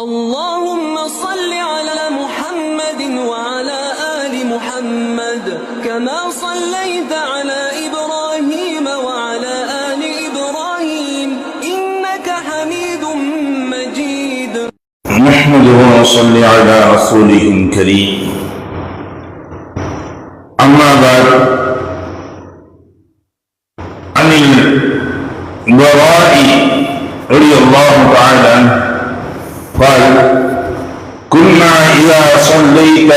اللهم صل على محمد وعلى آل محمد كما صليت على إبراهيم وعلى آل إبراهيم إنك حميد مجيد. نحمده ونصلي على رسوله الكريم. أما بعد عن البراء رضي الله تعالى عنه. قال كنا إذا صليت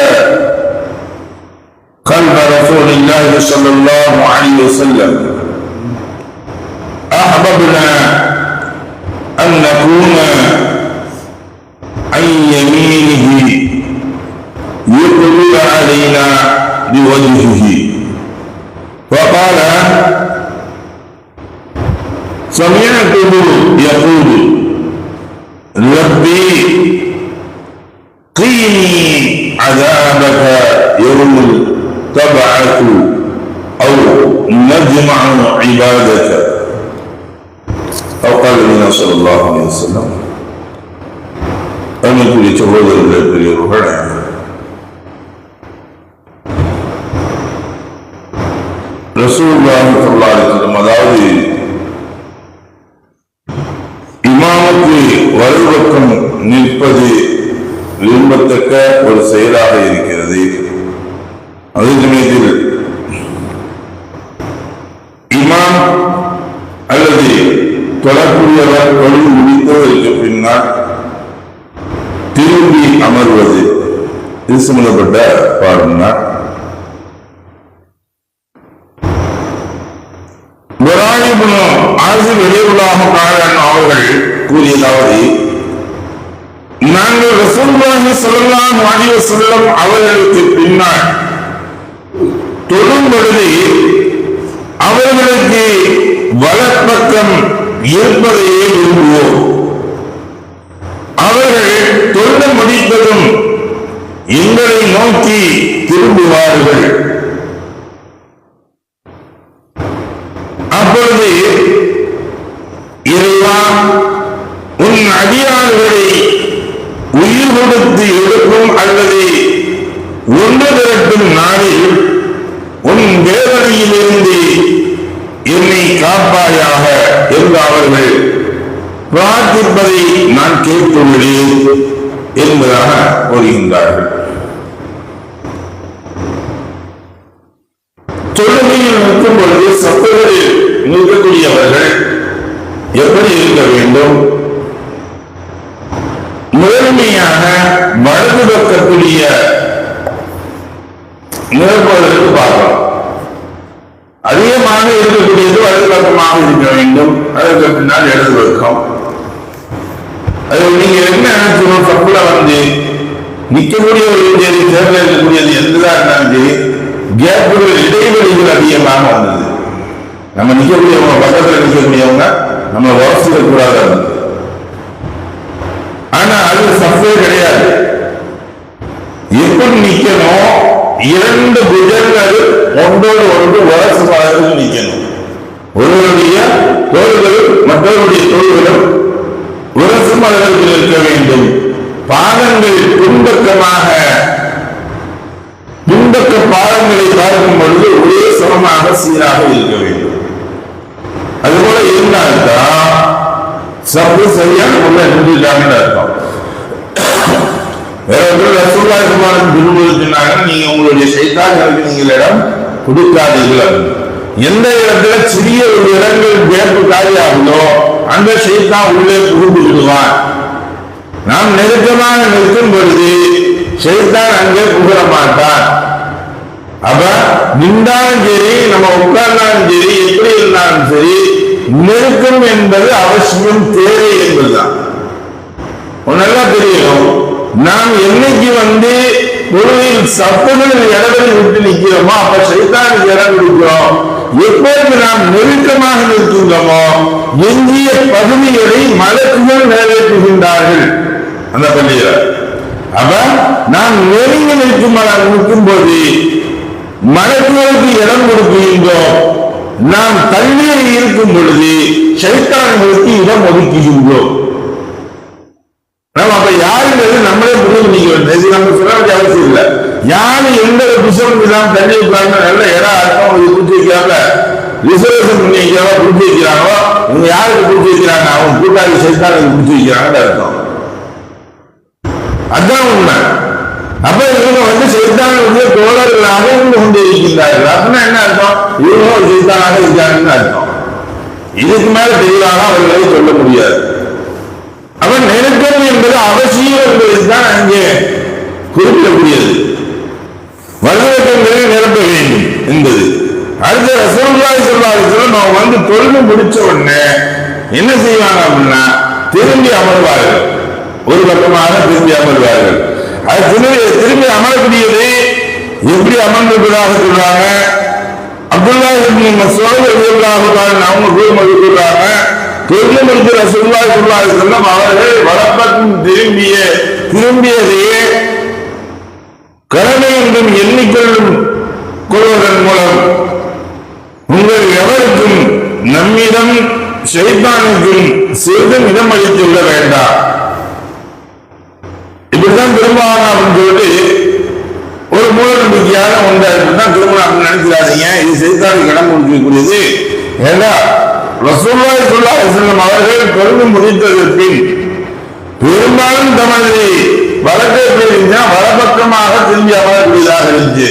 خلف رسول الله صلى الله عليه وسلم أحببنا أن نكون عن يمينه يقبل علينا بوجهه. وقال سمعته يقول ربي قيني عذابك يوم تبعث أو نجمع عبادك. أو قال لنا صلى الله عليه وسلم. أنا كل تهوذر لك لرهنها இருப்பது விரும்பத்தக்க ஒரு செயலாக இருக்கிறது. அதே சமயத்தில் இமாம் அல்லது தொடர்புடையவர் தொழில் முடித்தவருக்கு பின்னால் திரும்பி அமர்வது. இது சம்பந்தப்பட்ட பாடம்னா. ஆசிர் வெளியுள்ளாக காரன் அவர்கள் கூறியதாவது நாங்கள் ரசூல்லாஹி சொல்லலாம் வாணிய செல்லம் அவர்களுக்கு பின்னால் தொழும் பொழுது அவர்களுக்கு வலப்பக்கம் இருப்பதையே விரும்புவோம். அவர்கள் தொழில முடித்ததும் எங்களை நோக்கி ஒன்று திரட்டும் நாளில் உன் வேதனையிலிருந்து என்னை காப்பாயாக என்று அவர்கள் பிரார்த்திப்பதை நான் கேட்டுள்ளேன் என்பதாக கூறுகின்றார்கள். தொழுகையில் நிற்கும் பொழுது சப்பகளில் நிற்கக்கூடியவர்கள் எப்படி இருக்க வேண்டும்? முதன்மையாக வலது பக்கக்கூடிய நிரப்புவதற்கு பார்க்கலாம். அதிகமாக இருக்கக்கூடியது வலது பக்கமாக இருக்க வேண்டும். அதற்கு பின்னால் இடது பக்கம். அது நீங்க என்ன நினைச்சோம் சப்புல வந்து நிற்கக்கூடிய ஒரு சரி தேர்தல் இருக்கக்கூடியது எந்ததா இருந்தாலும் சரி கேப்புகள் இடைவெளிகள் அதிகமாக வந்தது. நம்ம நிற்கக்கூடியவங்க பக்கத்தில் நிற்கக்கூடியவங்க நம்ம வசதிக்க கூடாது ஆனா அது சப்பே கிடையாது. எப்படி நிக்கணும்? இரண்டு புஜங்கள் ஒன்றோடு ஒன்று வளர்ச்சி வளர்ந்து நிற்கணும். ஒருவருடைய தோள்களும் மற்றவருடைய தோள்களும் உரசு மலர்கள் இருக்க வேண்டும். பாதங்கள் பின்பக்கமாக பின்பக்க பாதங்களை பார்க்கும் பொழுது ஒரே சமமாக சீராக இருக்க வேண்டும். அதுபோல இருந்தால்தான் சப்பு சரியான உள்ள நின்றுட்டாங்கன்னு அர்த்தம். வேற ஒருத்தர் ரசூல்லாய் குமாரன் விரும்புவது நீங்க உங்களுடைய சைத்தான்களுக்கு நீங்கள் இடம் கொடுக்காதீர்கள் எந்த இடத்துல சிறிய ஒரு இடங்கள் கேப்பு காலியாகுதோ அந்த சைத்தான் உள்ளே புகுந்து விடுவான் நாம் நெருக்கமாக நிற்கும் பொழுது சைத்தான் அங்கே புகழ மாட்டான் அப்ப நின்றாலும் சரி நம்ம உட்கார்ந்தாலும் சரி எப்படி இருந்தாலும் சரி நெருக்கம் என்பது அவசியம் தேவை என்பதுதான். உனக்கு நல்லா தெரியும். நாம் என்னைக்கு வந்து பொருளில் சப்புகளில் இடங்களை விட்டு நிற்கிறோமோ அப்ப சைத்தானுக்கு இடம் கொடுக்கிறோம். எப்போது நாம் நெருக்கமாக நிற்கின்றோமோ எஞ்சிய பகுதிகளை மலக்குகள் நிறைவேற்றுகின்றார்கள் அந்த பள்ளியில. அப்ப நாம் நெருங்கி நிற்கும் நிற்கும் போது மலக்குகளுக்கு இடம் கொடுக்கின்றோம். நாம் தண்ணீர் இருக்கும் பொழுது சைத்தான்களுக்கு இடம் ஒதுக்குகின்றோம். நம்ம அப்ப யாருங்கிறது நம்மளே முடிவு நீங்க வேண்டியது இது நம்ம சொல்ல வேண்டிய அவசியம் இல்லை யாரு எந்த புஷம் இல்லாம தண்ணி வைப்பாங்க நல்ல இடம் அர்த்தம் இது குடிச்சு வைக்காம ரிசர்வேஷன் பண்ணி வைக்கிறாங்க குடிச்சு வைக்கிறாங்களோ இவங்க யாருக்கு குடிச்சு வைக்கிறாங்க? அவங்க கூட்டாளி சைத்தானுக்கு குடிச்சு வைக்கிறாங்கன்னு அர்த்தம். அதான் உண்மை. அப்ப இவங்க வந்து சைத்தானுடைய தோழர்களாக இருந்து கொண்டு இருக்கின்றார்கள். அப்படின்னா என்ன அர்த்தம்? இவங்க ஒரு சைத்தானாக இருக்காங்கன்னு அர்த்தம். இதுக்கு மேல தெளிவாக அவர்களை சொல்ல முடியாது. அவன் நெருக்கம் என்பது அவசியம் என்பதுதான் அங்கே குறிப்பிடக்கூடியது. வலுவக்கங்களை நிரப்ப வேண்டும் என்பது. அடுத்த ரசூல்லாய் சொல்லாத நம்ம வந்து தொழுது முடிச்ச உடனே என்ன செய்வாங்க அப்படின்னா திரும்பி அமர்வார்கள். ஒரு பக்கமாக திரும்பி அமர்வார்கள். அது திரும்பி திரும்பி அமரக்கூடியது எப்படி அமர்ந்திருப்பதாக சொல்றாங்க? அப்துல்லா இப்னு அவங்க கூறுமதி சொல்றாங்க தொழுது முடிச்ச ரசூலுல்லாஹி ஸல்லல்லாஹு அலைஹி அவர்கள் வலப்பக்கம் திரும்பிய திரும்பியதையே கடமை என்றும் எண்ணிக்கொள்ளும் கொள்வதன் மூலம் உங்கள் எவருக்கும் நம்மிடம் சைத்தானுக்கும் சிறிதும் இடம் அளித்துள்ள வேண்டாம் இப்படிதான் திரும்பலாம் அப்படின்னு சொல்லிட்டு ஒரு மூல நம்பிக்கையான ஒன்றாக தான் திருமணம் அப்படின்னு நினைக்கிறாதீங்க. இது செய்தாருக்கு இடம் கொடுக்கக்கூடியது. ஏன்னா ரசூல்லாய் சொல்லா செல்லும் அவர்கள் தொழுது முடித்ததற்கு பின் பெரும்பாலும் தமது வழக்கை தெரிஞ்சா வலப்பக்கமாக திரும்பி அமரக்கூடியதாக இருந்துச்சு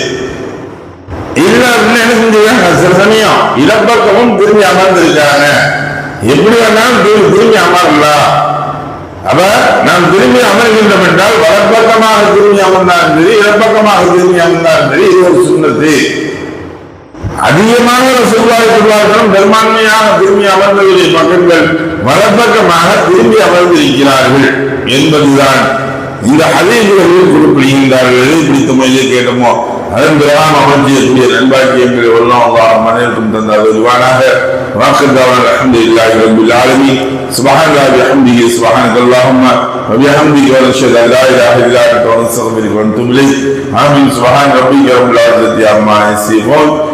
இல்ல அப்படின்னு என்ன செஞ்சிருக்காங்க? சில சமயம் இடப்பக்கமும் திரும்பி அமர்ந்திருக்காங்க. எப்படி வேணாலும் திரும்பி திரும்பி அமரலாம். அப்ப நாம் திரும்பி அமர்கின்றோம் என்றால் வலப்பக்கமாக திரும்பி அமர்ந்தாலும் சரி இடப்பக்கமாக திரும்பி அமர்ந்தாலும் சரி இது ஒரு சுண்ணத்து. அதிகமாக ரசூலுல்லாஹி ஸல்லல்லாஹு அலைஹி வஸல்லம் பெரும்பான்மையாக திரும்பி அமர்ந்தவருடைய பக்கங்கள் வலப்பக்கமாக திரும்பி அமர்ந்திருக்கிறார்கள் என்பதுதான் இந்த ஹதீஸ்களில் குறிப்பிடுகின்றார்கள் எதை பிடித்த முறையிலே கேட்டோமோ அதன் பிறகாம் அமர்ந்தியக்கூடிய நண்பாக்கியங்களை எல்லாம் அல்லாஹ் மனிதனுக்கும் தந்தார் வருவானாக வாக்குதாவன் அலமது இல்லாஹி ரபில் ஆலமீன் سبحان الله بحمده سبحانك اللهم وبحمدك ونشهد ان لا اله الا انت ونستغفرك ونتوب اليك امين سبحان ربك رب العزه عما يصفون